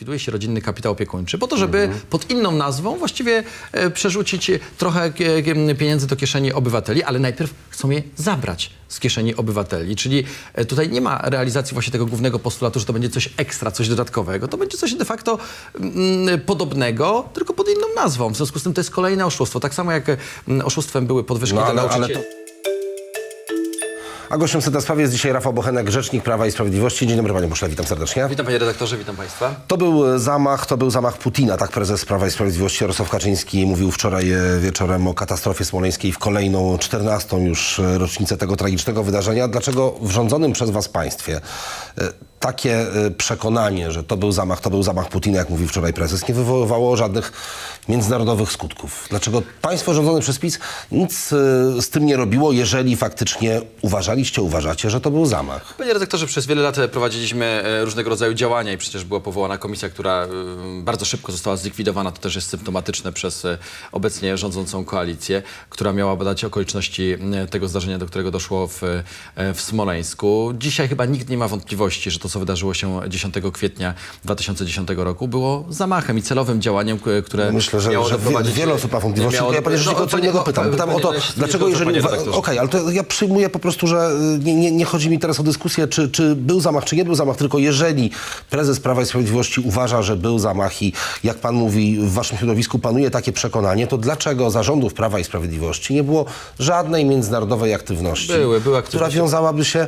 likwiduje się rodzinny kapitał opiekuńczy po to, żeby pod inną nazwą właściwie e, przerzucić trochę e, e, pieniędzy do kieszeni obywateli, ale najpierw chcą je zabrać z kieszeni obywateli. Czyli tutaj nie ma realizacji właśnie tego głównego postulatu, że to będzie coś ekstra, coś dodatkowego. To będzie coś de facto mm, podobnego, tylko pod inną nazwą. W związku z tym to jest kolejne oszustwo. Tak samo jak mm, oszustwem były podwyżki No, dla nauczycieli. A gościem Seta Sprawy jest dzisiaj Rafał Bochenek, Rzecznik Prawa i Sprawiedliwości. Dzień dobry panie pośle, witam serdecznie. Witam panie redaktorze, witam państwa. To był zamach, to był zamach Putina, tak prezes Prawa i Sprawiedliwości Jarosław Kaczyński mówił wczoraj e, wieczorem o katastrofie smoleńskiej w kolejną 14 już e, rocznicę tego tragicznego wydarzenia. Dlaczego w rządzonym przez was państwie e, takie e, przekonanie, że to był zamach, to był zamach Putina, jak mówił wczoraj prezes, nie wywoływało żadnych międzynarodowych skutków? Dlaczego państwo rządzone przez PiS nic e, z tym nie robiło, jeżeli faktycznie uważaliście, uważacie, że to był zamach? Panie redaktorze, przez wiele lat prowadziliśmy e, różnego rodzaju działania i przecież była powołana komisja, która e, bardzo szybko została zlikwidowana. To też jest symptomatyczne przez e, obecnie rządzącą koalicję, która miała badać okoliczności e, tego zdarzenia, do którego doszło w, e, w Smoleńsku. Dzisiaj chyba nikt nie ma wątpliwości, że to, co wydarzyło się 10 kwietnia 2010 roku, było zamachem i celowym działaniem, które Myślę, że, miało że doprowadzić... wiele osób ma wątpliwości. miało- ja panie rzeczniku o co innego pytam. Pytam o to, dlaczego jeżeli... Okej, ale to ja przyjmuję po prostu, że nie, nie, nie chodzi mi teraz o dyskusję, czy, czy był zamach, czy nie był zamach, tylko jeżeli prezes Prawa i Sprawiedliwości uważa, że był zamach i jak pan mówi, w waszym środowisku panuje takie przekonanie, to dlaczego zarządów Prawa i Sprawiedliwości nie było żadnej międzynarodowej aktywności, Były, były która wiązałaby się... y,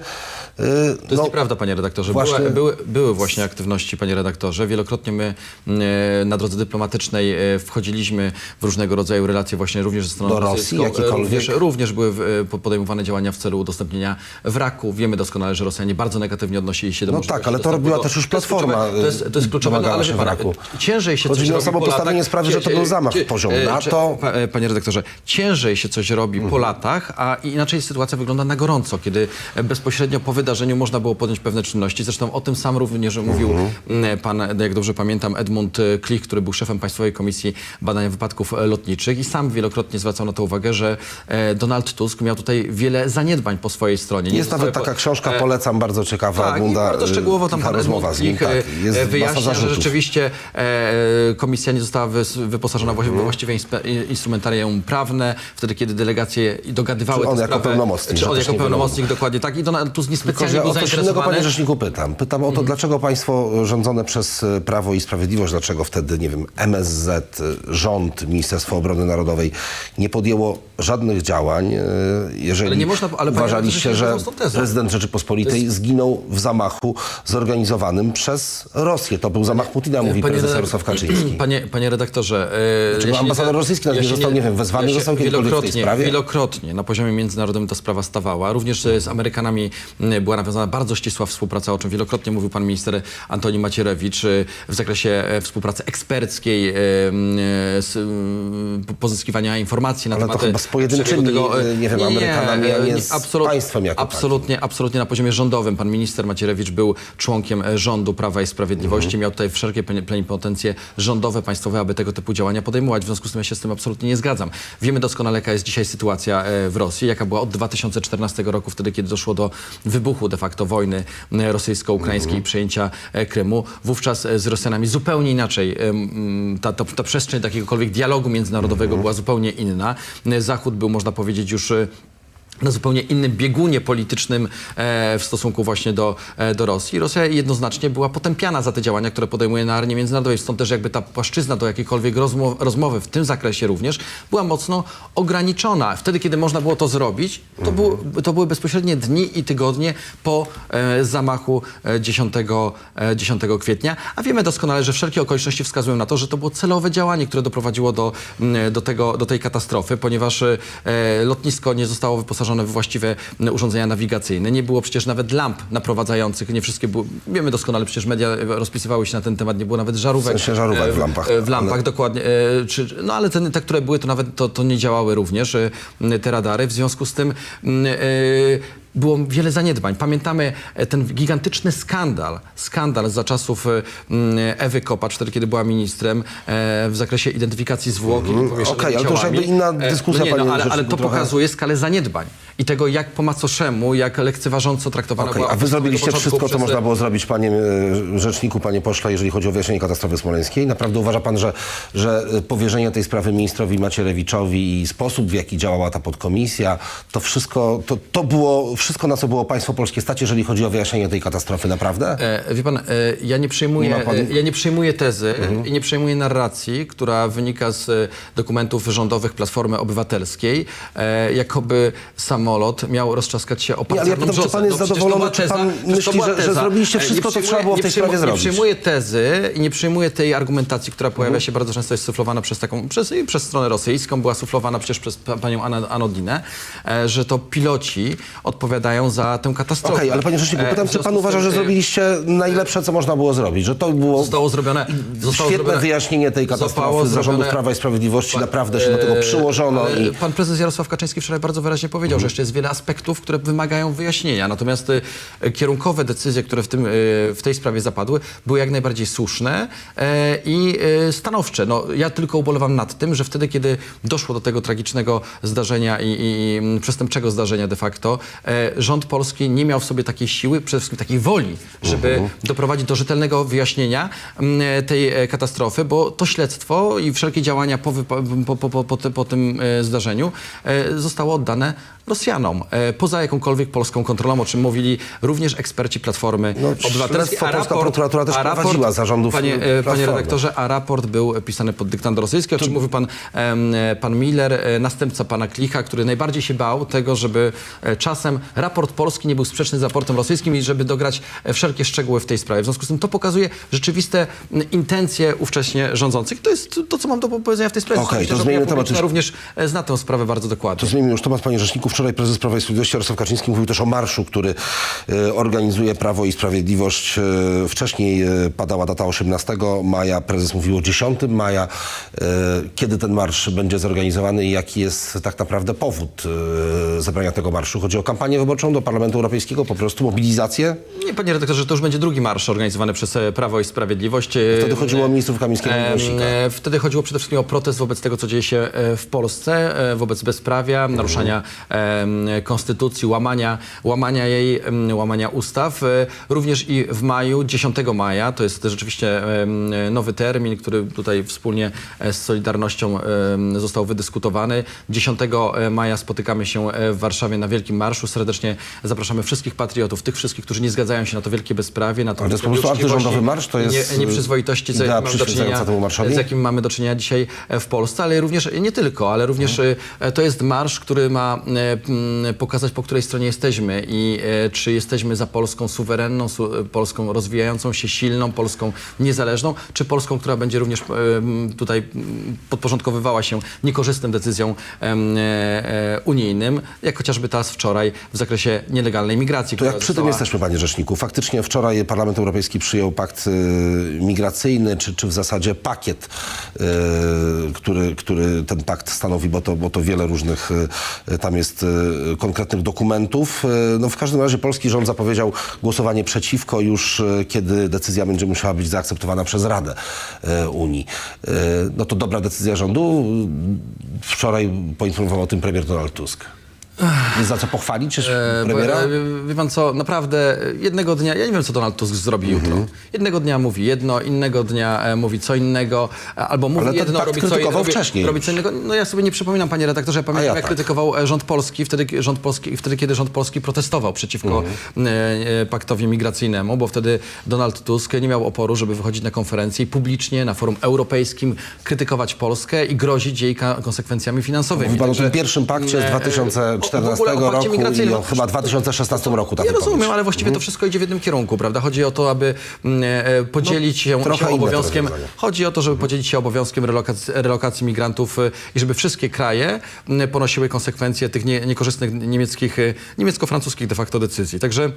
To jest no, nieprawda, panie redaktorze. właśnie- Były, były, były właśnie aktywności, panie redaktorze. Wielokrotnie my e, na drodze dyplomatycznej e, wchodziliśmy w różnego rodzaju relacje właśnie również ze stroną Do Rosji rosyjską. jakiekolwiek? Również, również były e, po- podejmowane działania w celu udostępnienia wraku. Wiemy doskonale, że Rosjanie bardzo negatywnie odnosili się do No tak, ale to robiła też już Platforma, To jest, to jest kluczowe, no, ale się wraku. ciężej się Chodzi coś robi samo po postawienie sprawy, że to był zamach cie- poziom e, NATO. E, Panie redaktorze, ciężej się coś robi po latach, a inaczej sytuacja wygląda na gorąco, kiedy bezpośrednio po wydarzeniu można było podjąć pewne czynności. Zresztą o tym sam również mówił m, pan, jak dobrze pamiętam, Edmund Klich, który był szefem Państwowej Komisji Badania Wypadków Lotniczych i sam wielokrotnie zwracał na to uwagę, że e, Donald Tusk miał tutaj wiele zaniedbań po swojej stronie. Nie Jest zostały nawet po- taka książka, e, polecam, bardzo ciekawa. tak, i Edmunda, bardzo y, szczegółowo tam pan rozmowa z nim, tak. e, Jest wyjaśnia, że rzeczywiście e, komisja nie została wyposażona Mhm. i- instrumentarium prawne, wtedy kiedy delegacje dogadywały Czy on jako pełnomocnik, Czy on jako pełnomocnik, dokładnie tak. I Tusk Tylko, niespecjalnie że był o coś innego, panie rzeczniku, pytam. Pytam o to, Mhm. dlaczego państwo rządzone przez Prawo i Sprawiedliwość, dlaczego wtedy, nie wiem, MSZ, rząd, Ministerstwo Obrony Narodowej nie podjęło żadnych działań, jeżeli Ale nie można- ale uważaliście, że się tezą. prezydent Rzeczypospolitej zginął w zamachu zorganizowanym przez Rosję. To był zamach Putina, mówi prezes red- Jarosław Kaczyński. Panie, panie redaktorze, ja się ambasador nie- rosyjski nie został, nie wiem, wezwany się został kiedykolwiek w tej wielokrotnie- sprawie? Wielokrotnie na poziomie międzynarodowym ta sprawa stawała. Również e, z Amerykanami była nawiązana bardzo ścisła współpraca, o czym wielokrotnie mówił pan minister Antoni Macierewicz e, w zakresie współpracy eksperckiej, pozyskiwania informacji na Ale to tematy... chyba z pojedynczymi, tego, nie wiem, Amerykanami, a nie z absolut- państwem jako absolutnie, absolutnie na poziomie rządowym. Pan minister Macierewicz był członkiem e, rządu Prawa i Sprawiedliwości. Mhm. Miał tutaj wszelkie plenipotencje rządowe, państwowe, aby tego typu działania podejmować. W związku z tym ja się z tym absolutnie nie zgadzam. Wiemy doskonale, jaka jest dzisiaj sytuacja e, w Rosji, jaka była od 2014 roku, wtedy, kiedy doszło do wybuchu de facto wojny e, rosyjsko-ukraińskiej Mhm. i przejęcia Krymu. Wówczas z Rosjanami zupełnie inaczej ta, ta, ta przestrzeń takiegokolwiek dialogu międzynarodowego Mhm. była zupełnie inna. Zachód był, można powiedzieć, już na zupełnie innym biegunie politycznym e, w stosunku właśnie do, e, do Rosji. Rosja jednoznacznie była potępiana za te działania, które podejmuje na arenie międzynarodowej. Stąd też jakby ta płaszczyzna do jakiejkolwiek rozmo- rozmowy w tym zakresie również była mocno ograniczona. Wtedy, kiedy można było to zrobić, to, był, to były bezpośrednie dni i tygodnie po e, zamachu e, 10, e, 10 kwietnia. A wiemy doskonale, że wszelkie okoliczności wskazują na to, że to było celowe działanie, które doprowadziło do, do, tego, do tej katastrofy, ponieważ e, lotnisko nie zostało wyposażone w właściwe urządzenia nawigacyjne. Nie było przecież nawet lamp naprowadzających. Nie wszystkie były. Wiemy doskonale, przecież media e, rozpisywały się na ten temat. Nie było nawet żarówek. W sensie żarówek e, w lampach. e, W lampach, Ale- dokładnie. E, Czy, no ale te, te, które były, to nawet to, to nie działały również, e, te radary. W związku z tym mm, e, było wiele zaniedbań. Pamiętamy e, ten gigantyczny skandal, skandal za czasów e, Ewy Kopacz, wtedy kiedy była ministrem, e, w zakresie identyfikacji zwłok powieszonymi Mhm. Okej, ale to już jakby inna E, dyskusja, no nie, no, ale, ale to trochę. pokazuje skalę zaniedbań i tego, jak po macoszemu, jak lekceważąco traktowana była a wy zrobiliście wszystko, co można było zrobić, panie rzeczniku, panie pośle, jeżeli chodzi o wyjaśnienie katastrofy smoleńskiej. Naprawdę uważa pan, że, że powierzenie tej sprawy ministrowi Macierewiczowi i sposób, w jaki działała ta podkomisja, to wszystko, to, to było wszystko, na co było państwo polskie stać, jeżeli chodzi o wyjaśnienie tej katastrofy, naprawdę? E, Wie pan, e, ja nie przyjmuję, Nie pan- e, ja nie przyjmuję tezy Mhm. i nie przyjmuję narracji, która wynika z e, dokumentów rządowych Platformy Obywatelskiej, e, jakoby samolot miał roztrzaskać się o Nie, ale ja pytam, czy pan jest to zadowolony, czy pan myśli, że- że zrobiliście E, nie wszystko, co trzeba było w nie tej sprawie Nie zrobić? przyjmuję tezy i nie przyjmuję tej argumentacji, która pojawia Mhm. się bardzo często jest suflowana przez taką, przez, przez stronę rosyjską, była suflowana przecież przez pa- panią Anodinę, e, że to piloci odpowiadają za tę katastrofę. Okej, ale panie rzeczniku, E, pytam, czy pan uważa, że e, zrobiliście najlepsze, co można było zrobić? Że to było Zostało zrobione. Zostało świetne zrobione, wyjaśnienie tej katastrofy z zrobione- Prawa i Sprawiedliwości, naprawdę się do tego E, przyłożono i... Pan prezes Jarosław Kaczyński wczoraj bardzo wyraźnie powiedział, że jeszcze jest wiele aspektów, które wymagają wyjaśnienia. Natomiast e, kierunkowe decyzje, które w, tym, e, w tej sprawie zapadły, były jak najbardziej słuszne i e, stanowcze. No, ja tylko ubolewam nad tym, że wtedy, kiedy doszło do tego tragicznego zdarzenia i, i, mm, przestępczego zdarzenia de facto, rząd polski nie miał w sobie takiej siły, przede wszystkim takiej woli, żeby doprowadzić do rzetelnego wyjaśnienia mm, tej e, katastrofy, bo to śledztwo i wszelkie działania po, po, po, po tym e, zdarzeniu e, zostało oddane Rosjanom, e, poza jakąkolwiek polską kontrolą, o czym mówili również eksperci Platformy No, Obywatelskiej. śledztwo polska prokuratura też prowadziła za rządów, panie, e, panie redaktorze, a raport był pisany pod dyktando rosyjski, o czym mówił pan, pan Miller, e, następca pana Klicha, który najbardziej się bał tego, żeby czasem raport polski nie był sprzeczny z raportem rosyjskim i żeby dograć wszelkie szczegóły w tej sprawie. W związku z tym to pokazuje rzeczywiste intencje ówcześnie rządzących. To jest to, co mam do powiedzenia w tej sprawie. Okej, Myślę, to opinia temat. również zna tę sprawę bardzo dokładnie. To zmienimy już temat, panie rzeczniku. Wczoraj prezes Prawa i Sprawiedliwości Jarosław Kaczyński mówił też o marszu, który e, organizuje Prawo i Sprawiedliwość. E, wcześniej e, padała data 18 maja, prezes mówił o 10 maja. Kiedy ten marsz będzie zorganizowany i jaki jest tak naprawdę powód zebrania tego marszu? Chodzi o kampanię wyborczą do Parlamentu Europejskiego, po prostu mobilizację? Nie, panie redaktorze, to już będzie drugi marsz organizowany przez Prawo i Sprawiedliwość. Wtedy chodziło o ministrów Kamińskiego i Wąsika. Wtedy chodziło przede wszystkim o protest wobec tego, co dzieje się w Polsce, wobec bezprawia, naruszania konstytucji, łamania, łamania jej, łamania ustaw. E, Również i w maju, 10 maja, to jest rzeczywiście nowy termin, który tutaj wspólnie e, z Solidarnością został wydyskutowany. 10 maja spotykamy się e, w Warszawie na Wielkim Marszu. Serdecznie zapraszamy wszystkich patriotów, tych wszystkich, którzy nie zgadzają się na to wielkie bezprawie, na to jest po prostu antyrządowy marsz? To jest, nie, nieprzyzwoitości, co mamy do czynienia, z jakim mamy do czynienia dzisiaj e, w Polsce, ale również nie tylko, ale również e, to jest marsz, który ma e, pokazać, po której stronie jesteśmy i e, czy jesteśmy za Polską suwerenną, su, e, Polską rozwijającą się, silną, Polską niezależną, czy Polską, która będzie również e, tutaj podporządkowywała się niekorzystnym decyzjom unijnym, jak chociażby ta z wczoraj w zakresie nielegalnej migracji. To jak przy tym została- jesteśmy, panie rzeczniku? Faktycznie wczoraj Parlament Europejski przyjął pakt migracyjny, czy, czy w zasadzie pakiet, który, który ten pakt stanowi, bo to, bo to wiele różnych tam jest y, konkretnych dokumentów. Y, no w każdym razie polski rząd zapowiedział głosowanie przeciwko już, y, kiedy decyzja będzie musiała być zaakceptowana przez Radę Unii. No to dobra decyzja rządu. Wczoraj poinformował o tym premier Donald Tusk. Jest za co pochwalić E, premiera? E, Wie pan co, naprawdę e, jednego dnia, ja nie wiem co Donald Tusk zrobi Mhm. jutro. Jednego dnia mówi jedno, innego dnia e, mówi co innego, e, albo mówi Ale ten jedno, pakt robi co, krytykował wcześniej robi co innego. No ja sobie nie przypominam, panie redaktorze, ja pamiętam ja jak tak. krytykował e, rząd polski, wtedy rząd polski, wtedy kiedy rząd polski protestował przeciwko Mhm. e, e, paktowi migracyjnemu, bo wtedy Donald Tusk nie miał oporu, żeby wychodzić na konferencję i publicznie na forum europejskim krytykować Polskę i grozić jej ka- konsekwencjami finansowymi. Mówi pan o Także, tym pierwszym pakcie z e, e, 2014 o- roku i o chyba 2016 roku. ta Ja rozumiem, ale właściwie to wszystko idzie w jednym kierunku, prawda? Chodzi o to, aby mm, e, podzielić się, trochę się to obowiązkiem. Chodzi o to, żeby podzielić się obowiązkiem relokacji, relokacji migrantów e, i żeby wszystkie kraje mm, ponosiły konsekwencje tych nie, niekorzystnych niemieckich, e, niemiecko-francuskich de facto decyzji. Także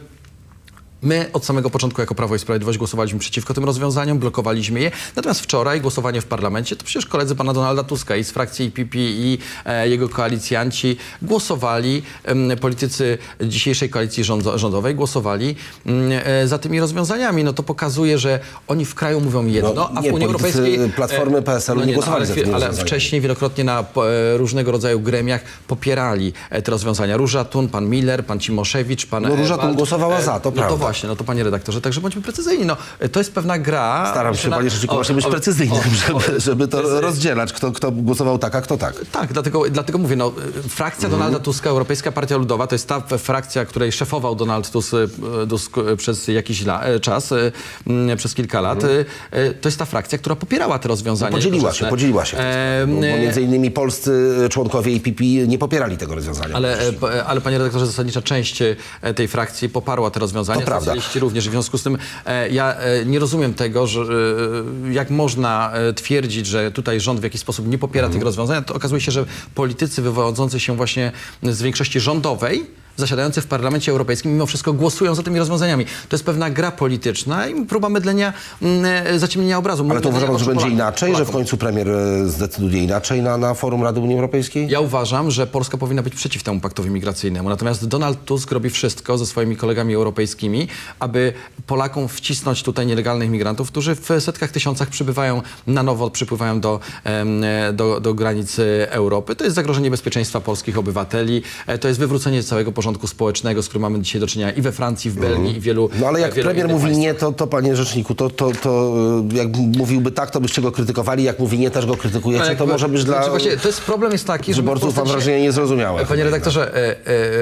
My od samego początku jako Prawo i Sprawiedliwość głosowaliśmy przeciwko tym rozwiązaniom, blokowaliśmy je. Natomiast wczoraj głosowanie w parlamencie, to przecież koledzy pana Donalda Tuska i z frakcji IPP i e, jego koalicjanci głosowali, em, politycy dzisiejszej koalicji rządzo, rządowej głosowali mm, e, za tymi rozwiązaniami. No to pokazuje, że oni w kraju mówią jedno, No, a w nie, Unii Europejskiej... Platformy, e, PSL-u nie no, głosowali ale, za ale wcześniej wielokrotnie na e, różnego rodzaju gremiach popierali e, te rozwiązania. Róża Tun, pan Miller, pan Cimoszewicz, pan... No, e, Róża Wald- głosowała e, za, to No prawda. to właśnie, no to panie redaktorze, także bądźmy precyzyjni. No, e, to jest pewna gra... Staram się, na- panie rzeczniku, właśnie być precyzyjnym, żeby, żeby to jest- rozdzielać, kto, kto głosował tak, a kto tak. Tak, dlatego, dlatego mówię, no, frakcja Donalda Tuska, Europejska Partia Ludowa, to jest ta frakcja, której szefował Donald Tusk, y, Tusk y, przez jakiś la, y, czas, przez kilka lat. y, To jest ta frakcja, która popierała te rozwiązania. Podzieliła się, podzieliła się. E, Bo, bo między innymi polscy członkowie IPP nie popierali tego rozwiązania. Ale, e, e, ale panie redaktorze, zasadnicza część e, tej frakcji poparła te rozwiązania. Socjaliści również. W związku z tym e, ja e, nie rozumiem tego, że e, jak można e, twierdzić, że tutaj rząd w jakiś sposób nie popiera tych rozwiązań. To okazuje się, że politycy wywodzący się właśnie z większości rządowej, zasiadający w Parlamencie Europejskim, mimo wszystko głosują za tymi rozwiązaniami. To jest pewna gra polityczna i próba mydlenia, mm, e, zaciemnienia obrazu. Ale to uważam, że będzie Polaków. inaczej, że w końcu premier e, zdecyduje inaczej na, na forum Rady Unii Europejskiej? Ja uważam, że Polska powinna być przeciw temu paktowi migracyjnemu. Natomiast Donald Tusk robi wszystko ze swoimi kolegami europejskimi, aby Polakom wcisnąć tutaj nielegalnych migrantów, którzy w setkach tysiącach przybywają na nowo, przypływają do, e, do, do granicy Europy. To jest zagrożenie bezpieczeństwa polskich obywateli. To jest wywrócenie całego porządku społecznego, z którym mamy dzisiaj do czynienia i we Francji, w Belgii, i wielu No ale jak premier mówi państwach. nie, to, to panie rzeczniku, to, to, to e, jak mówiłby tak, to byście go krytykowali, jak mówi nie, też go krytykujecie, No, to może być dla znaczy to jest problem jest taki, że wyborców, mam wrażenie, niezrozumiałe. Panie redaktorze, e,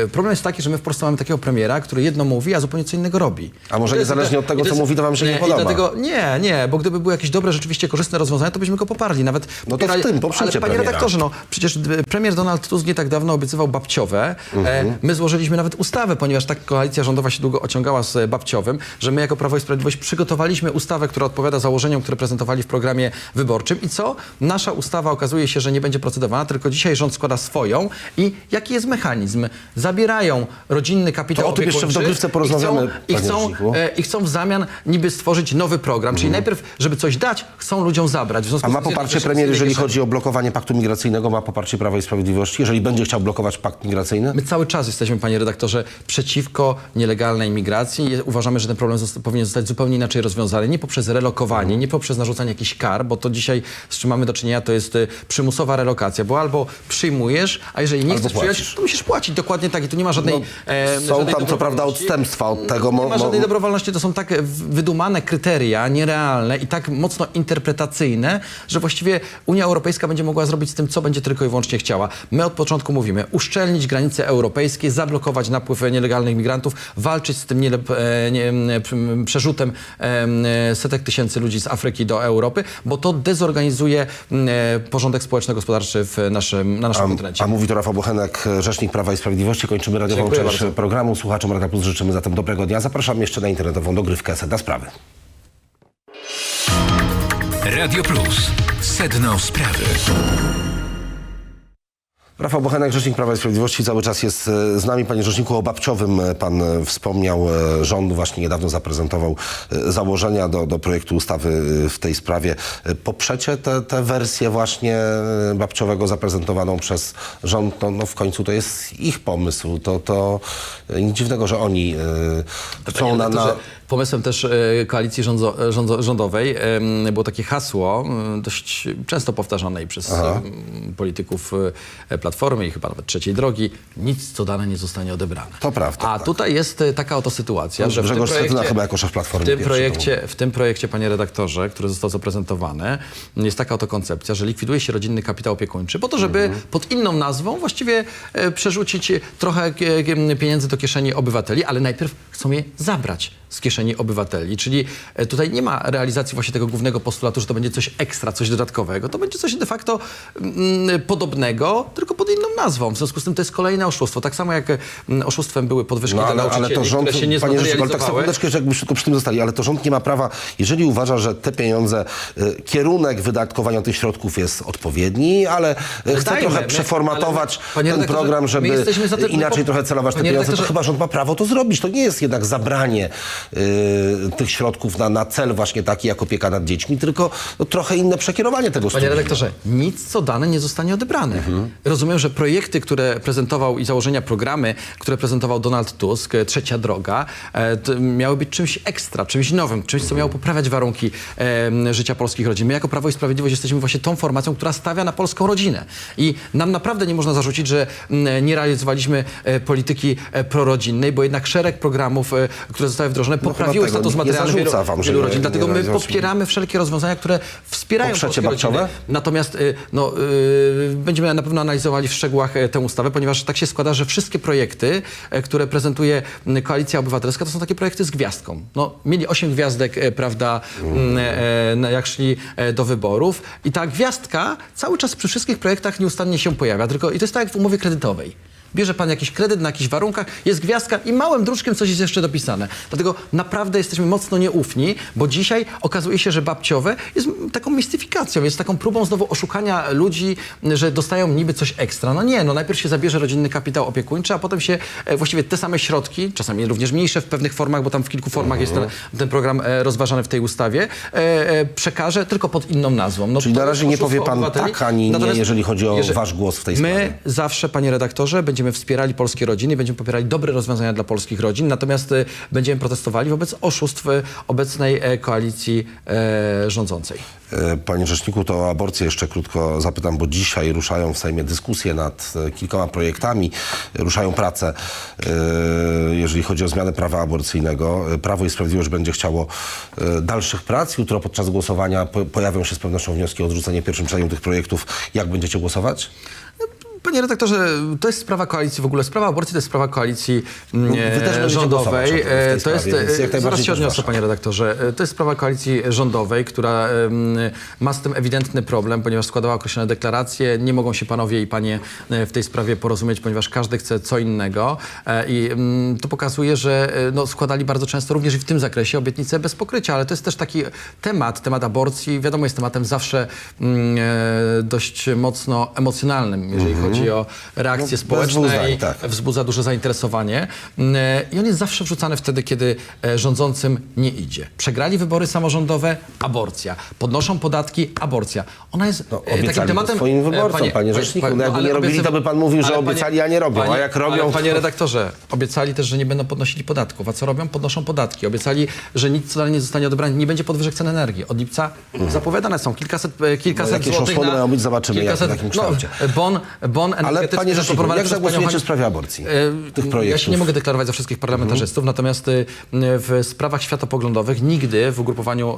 e, problem jest taki, że my w Polsce mamy takiego premiera, który jedno mówi, a zupełnie co innego robi. A może niezależnie od tego, co mówi, to wam się nie podoba? I dlatego, nie, nie, bo gdyby były jakieś dobre, rzeczywiście korzystne rozwiązania, to byśmy go poparli. Nawet No to w tym poprzecie Ale panie premiera. redaktorze, no przecież premier Donald Tusk nie tak dawno obiecywał babciowe. Mhm. E, my złożyliśmy nawet ustawę, ponieważ tak koalicja rządowa się długo ociągała z e, babciowym, że my jako Prawo i Sprawiedliwość przygotowaliśmy ustawę, która odpowiada założeniom, które prezentowali w programie wyborczym. I co? Nasza ustawa okazuje się, że nie będzie procedowana, tylko dzisiaj rząd składa swoją. I jaki jest mechanizm? Zabierają rodzinny kapitał To o tym jeszcze w dogrywce i porozmawiamy, chcą, i chcą, e, I chcą w zamian niby stworzyć nowy program. Czyli najpierw, żeby coś dać, chcą ludziom zabrać. Mhm. A ma poparcie premier, jeżeli chodzi o blokowanie paktu migracyjnego, ma poparcie Prawa i Sprawiedliwości, jeżeli będzie chciał blokować pakt migracyjny? My cały czas jesteśmy, panie redaktorze, przeciwko nielegalnej migracji. Uważamy, że ten problem zosta- powinien zostać zupełnie inaczej rozwiązany. Nie poprzez relokowanie, nie poprzez narzucanie jakichś kar, bo to dzisiaj, z czym mamy do czynienia, to jest e, przymusowa relokacja, bo albo przyjmujesz, a jeżeli nie Albo chcesz przyjąć, płacisz. to musisz płacić. Dokładnie tak. I tu nie ma żadnej e, Są żadnej tam co prawda odstępstwa od tego. Mo, Nie ma żadnej dobrowolności, to są tak wydumane kryteria, nierealne i tak mocno interpretacyjne, że właściwie Unia Europejska będzie mogła zrobić z tym, co będzie tylko i wyłącznie chciała. My od początku mówimy, uszczelnić granice europejskie, zablokować napływ nielegalnych migrantów, walczyć z tym niele, e, nie, p- przerzutem e, setek tysięcy ludzi z Afryki do Europy, bo to dezorganizuje e, porządek społeczno-gospodarczy w naszym, na naszym kontynencie. A mówi to Rafał Bochenek, rzecznik Prawa i Sprawiedliwości. Kończymy radiową Dziękuję część bardzo. programu. Słuchaczom Radia Plus życzymy zatem dobrego dnia. Zapraszam jeszcze na internetową dogrywkę Sedna Sprawy. Radio Plus. Sedno sprawy. Rafał Bochenek, rzecznik Prawa i Sprawiedliwości, cały czas jest e, z nami. Panie Rzeczniku, o Babciowym e, pan e, wspomniał. Rząd właśnie niedawno zaprezentował założenia do, do projektu ustawy w tej sprawie. Poprzecie tę te wersję właśnie Babciowego zaprezentowaną przez rząd? No, no w końcu to jest ich pomysł. To, to nic dziwnego, że oni chcą Panie na... na Pomysłem też e, koalicji rządzo, rządzo, rządowej było takie hasło, em, dość często powtarzane i przez em, polityków e, Platformy i chyba nawet Trzeciej Drogi, nic co dane nie zostanie odebrane. To prawda, A tak. tutaj jest e, taka oto sytuacja, To że w tym Grzegorz projekcie, chyba jako szef Platformy w tym, projekcie, w tym projekcie, panie redaktorze, który został zaprezentowany, jest taka oto koncepcja, że likwiduje się rodzinny kapitał opiekuńczy po to, żeby Mhm. pod inną nazwą właściwie e, przerzucić trochę e, e, pieniędzy do kieszeni obywateli, ale najpierw chcą je zabrać z kieszeni obywateli. Czyli e, tutaj nie ma realizacji właśnie tego głównego postulatu, że to będzie coś ekstra, coś dodatkowego. To będzie coś de facto mm, podobnego, tylko pod inną nazwą. W związku z tym to jest kolejne oszustwo. Tak samo jak mm, oszustwem były podwyżki No, dla ale, ale nauczycieli, to rząd, które się nie panie Rzeczniku, ale tak sekundeczkę, że jakbyśmy tylko przy tym zostali, ale to rząd nie ma prawa, jeżeli uważa, że te pieniądze, y, kierunek wydatkowania tych środków jest odpowiedni, ale y, chce trochę my- przeformatować ten program, żeby inaczej trochę celować te pieniądze, to chyba rząd ma prawo to zrobić. To nie jest jednak zabranie tych środków na, na cel właśnie taki jak opieka nad dziećmi, tylko no, trochę inne przekierowanie tego Panie studium. redaktorze, nic co dane nie zostanie odebrane. Rozumiem, że projekty, które prezentował i założenia programy, które prezentował Donald Tusk, e, Trzecia Droga, e, miały być czymś ekstra, czymś nowym, czymś, co miało poprawiać warunki życia polskich rodzin. My jako Prawo i Sprawiedliwość jesteśmy właśnie tą formacją, która stawia na polską rodzinę. I nam naprawdę nie można zarzucić, że nie realizowaliśmy e, polityki prorodzinnej, bo jednak szereg programów, które zostały wdrożone, poprawiły tego status nie materialny wielu, wam, wielu nie- rodzin. nie Dlatego my realizowaliśmy. popieramy wszelkie rozwiązania, które wspierają polskie rodziny. babciowe? Natomiast y, no, y, będziemy na pewno analizowali w szczegółach e, tę ustawę, ponieważ tak się składa, że wszystkie projekty, e, które prezentuje Koalicja Obywatelska, to są takie projekty z gwiazdką. No, mieli osiem gwiazdek, e, prawda, m, na- jak szli do wyborów i ta gwiazdka cały czas przy wszystkich projektach nieustannie się pojawia. Tylko i to jest tak jak w umowie kredytowej. Bierze pan jakiś kredyt na jakichś warunkach, jest gwiazdka i małym druczkiem coś jest jeszcze dopisane. Dlatego naprawdę jesteśmy mocno nieufni, bo dzisiaj okazuje się, że babciowe jest taką mistyfikacją, jest taką próbą znowu oszukania ludzi, że dostają niby coś ekstra. No nie, no najpierw się zabierze rodzinny kapitał opiekuńczy, a potem się e, właściwie te same środki, czasami również mniejsze w pewnych formach, bo tam w kilku formach jest ten, ten program e, rozważany w tej ustawie, e, przekaże tylko pod inną nazwą. No, Czyli na razie nie powie pan tak, ani nie, jeżeli chodzi o jeżeli- wasz głos w tej My sprawie. zawsze, panie redaktorze, będziemy wspierali polskie rodziny, będziemy popierali dobre rozwiązania dla polskich rodzin, natomiast y, będziemy protestowali wobec oszustw y, obecnej e, koalicji e, rządzącej. E, Panie Rzeczniku, to o aborcję jeszcze krótko zapytam, bo dzisiaj ruszają w Sejmie dyskusje nad kilkoma projektami, ruszają prace, jeżeli chodzi o zmianę prawa aborcyjnego. Prawo i Sprawiedliwość będzie chciało dalszych prac. Jutro podczas głosowania po, pojawią się z pewnością wnioski o odrzucenie pierwszym czytaniem tych projektów. Jak będziecie głosować? Panie redaktorze, to jest sprawa koalicji w ogóle. Sprawa aborcji to jest sprawa koalicji mm, rządowej. E, To jest, sprawie, jak e, zaraz się odniosę, panie redaktorze. E, To jest sprawa koalicji rządowej, która ma z tym ewidentny problem, ponieważ składała określone deklaracje. Nie mogą się panowie i panie w tej sprawie porozumieć, ponieważ każdy chce co innego. I mm, to pokazuje, że no, składali bardzo często również i w tym zakresie obietnice bez pokrycia, ale to jest też taki temat, temat aborcji, wiadomo, jest tematem zawsze mm, dość mocno emocjonalnym, jeżeli chodzi o reakcje No, społeczne i tak. wzbudza duże zainteresowanie. Mm, I on jest zawsze wrzucany wtedy, kiedy e, rządzącym nie idzie. Przegrali wybory samorządowe, aborcja. Podnoszą podatki, aborcja. Ona jest No, e, takim obiecali to tematem... swoim e, wyborcom, panie rzeczniku. No jakby nie robili, to by pan mówił, że obiecali, a nie robią. A jak robią, Panie redaktorze, obiecali też, że nie będą podnosili podatków. A co robią? Podnoszą podatki. Obiecali, że nic nie zostanie odebrane. Nie będzie podwyżek cen energii. Od lipca zapowiadane są kilkaset, e, kilkaset No, jakieś złotych na... mają być, zobaczymy, jak- w jakim kształcie. No, bon, bon Ale energetyczny panie Rzeczniku, jak panią zagłosujecie Hani- w sprawie aborcji? E, Tych Ja projektów? się nie mogę deklarować za wszystkich parlamentarzystów, natomiast y, w sprawach światopoglądowych nigdy w ugrupowaniu,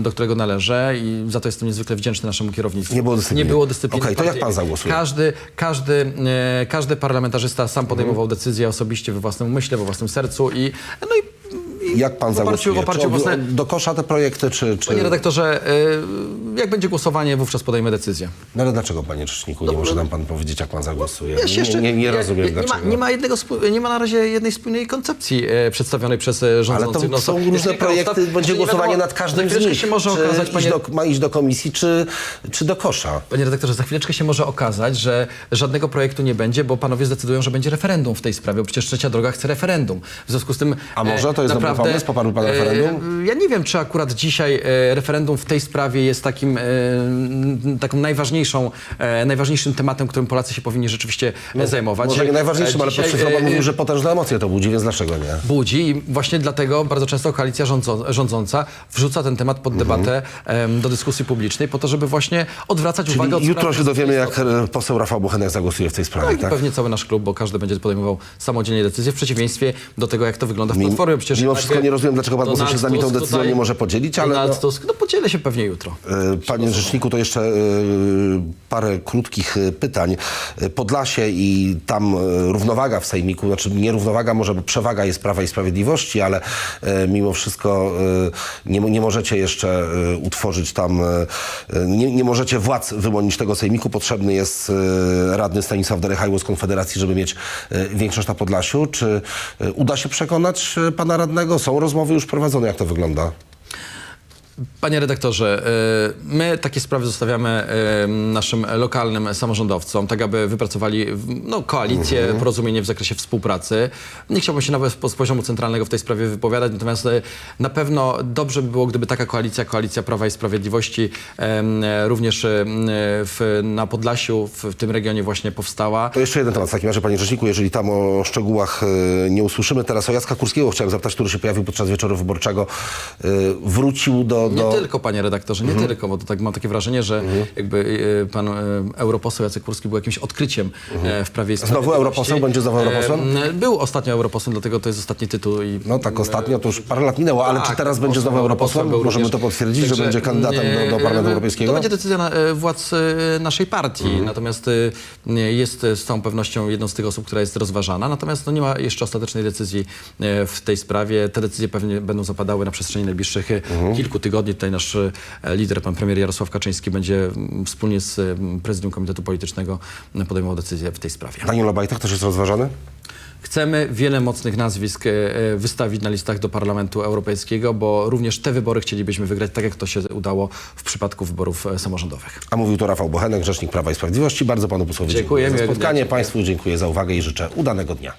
do którego należę i za to jestem niezwykle wdzięczny naszemu kierownictwu. Nie było dyscypliny. Nie było dyscypliny. Okej, to jak pan zagłosuje? Każdy, każdy, e, każdy parlamentarzysta sam podejmował decyzję osobiście we własnym umyśle, we własnym sercu i no i Jak pan oparciu, zagłosuje? oparciu Czy własne... do kosza te projekty, czy... czy... Panie redaktorze, e, jak będzie głosowanie, wówczas podejmę decyzję. No ale dlaczego, panie Rzeczniku, nie może nam pan powiedzieć, jak pan zagłosuje? Ja się jeszcze, nie, nie, nie rozumiem, nie, dlaczego. ma, nie, ma jednego, nie ma na razie jednej spójnej koncepcji e, przedstawionej przez e, Ale to No, są różne projekty, ustaw, będzie głosowanie wiadomo, nad każdym z nich. się może czy okazać, iść panie, do, ma iść do komisji, czy, czy do kosza? panie redaktorze, za chwileczkę się może okazać, że żadnego projektu nie będzie, bo panowie zdecydują, że będzie referendum w tej sprawie, bo przecież Trzecia Droga chce referendum. W związku z tym... A może to jest naprawdę, pomysł? Poparł pan referendum? E, ja nie wiem, czy akurat dzisiaj e, referendum w tej sprawie jest takim, e, taką najważniejszą, najważniejszym tematem, którym Polacy się powinni rzeczywiście e, zajmować. No, Może nie najważniejszym, ale dzisiaj, chwilą pan mówił, że potężne emocje to budzi, więc dlaczego nie? budzi i właśnie dlatego bardzo często koalicja rządzo, rządząca wrzuca ten temat pod debatę em, do dyskusji publicznej po to, żeby właśnie odwracać Czyli uwagę od jutro się dowiemy, jak poseł Rafał Bochenek zagłosuje w tej No sprawie, i tak? pewnie cały nasz klub, bo każdy będzie podejmował samodzielnie decyzję, w przeciwieństwie do tego, jak to wygląda w Platformie. Przecież mimo nie rozumiem, dlaczego pan poseł się z nami tą decyzją nie może podzielić, ale Donald no- Tusk, no podzielę się pewnie jutro. E, Panie Rzeczniku, to jeszcze e, parę krótkich e, pytań. Podlasie i tam równowaga w Sejmiku, znaczy nie równowaga, może bo przewaga jest Prawa i Sprawiedliwości, ale mimo wszystko nie, nie możecie jeszcze utworzyć tam, nie, nie możecie władz wyłonić tego Sejmiku. Potrzebny jest radny Stanisław Derechajło z Konfederacji, żeby mieć większość na Podlasiu. Czy uda się przekonać pana radnego? Są rozmowy już prowadzone, jak to wygląda? Panie redaktorze, y, my takie sprawy zostawiamy y, naszym lokalnym samorządowcom, tak aby wypracowali no, koalicję, porozumienie w zakresie współpracy. Nie chciałbym się nawet z poziomu centralnego w tej sprawie wypowiadać, natomiast y, na pewno dobrze by było, gdyby taka koalicja, koalicja Prawa i Sprawiedliwości również w, na Podlasiu, w, w tym regionie właśnie powstała. To jeszcze jeden temat w takim razie, panie rzeczniku, jeżeli tam o szczegółach nie usłyszymy. Teraz o Jacka Kurskiego chciałem zapytać, który się pojawił podczas wieczoru wyborczego. Wrócił do... Nie do... tylko, panie redaktorze, nie tylko, bo to tak mam takie wrażenie, że jakby e, pan e, europoseł Jacek Kurski był jakimś odkryciem e, w Prawie i Znowu europoseł? Będzie znowu europosłem? E, Był ostatnio europosłem, dlatego to jest ostatni tytuł. I, No tak ostatnio, to już parę lat minęło, ale Tak, czy teraz będzie znowu europosłem? Możemy również. to potwierdzić, że Także, będzie kandydatem do, do Parlamentu e, Europejskiego? To będzie decyzja na, władz naszej partii, Mhm. natomiast jest z całą pewnością jedną z tych osób, która jest rozważana, natomiast no, nie ma jeszcze ostatecznej decyzji w tej sprawie. Te decyzje pewnie będą zapadały na przestrzeni najbliższych Mhm. kilku tygodni. Tutaj nasz e, lider, pan premier Jarosław Kaczyński będzie m, wspólnie z e, prezydium Komitetu Politycznego podejmował decyzję w tej sprawie. Daniel Obajtek też jest rozważany? Chcemy wiele mocnych nazwisk e, e, wystawić na listach do Parlamentu Europejskiego, bo również te wybory chcielibyśmy wygrać, tak jak to się udało w przypadku wyborów samorządowych. A mówił to Rafał Bochenek, rzecznik Prawa i Sprawiedliwości. Bardzo panu posłowi Dziękuję, dziękuję za spotkanie. dziękuję. Państwu dziękuję za uwagę i życzę udanego dnia.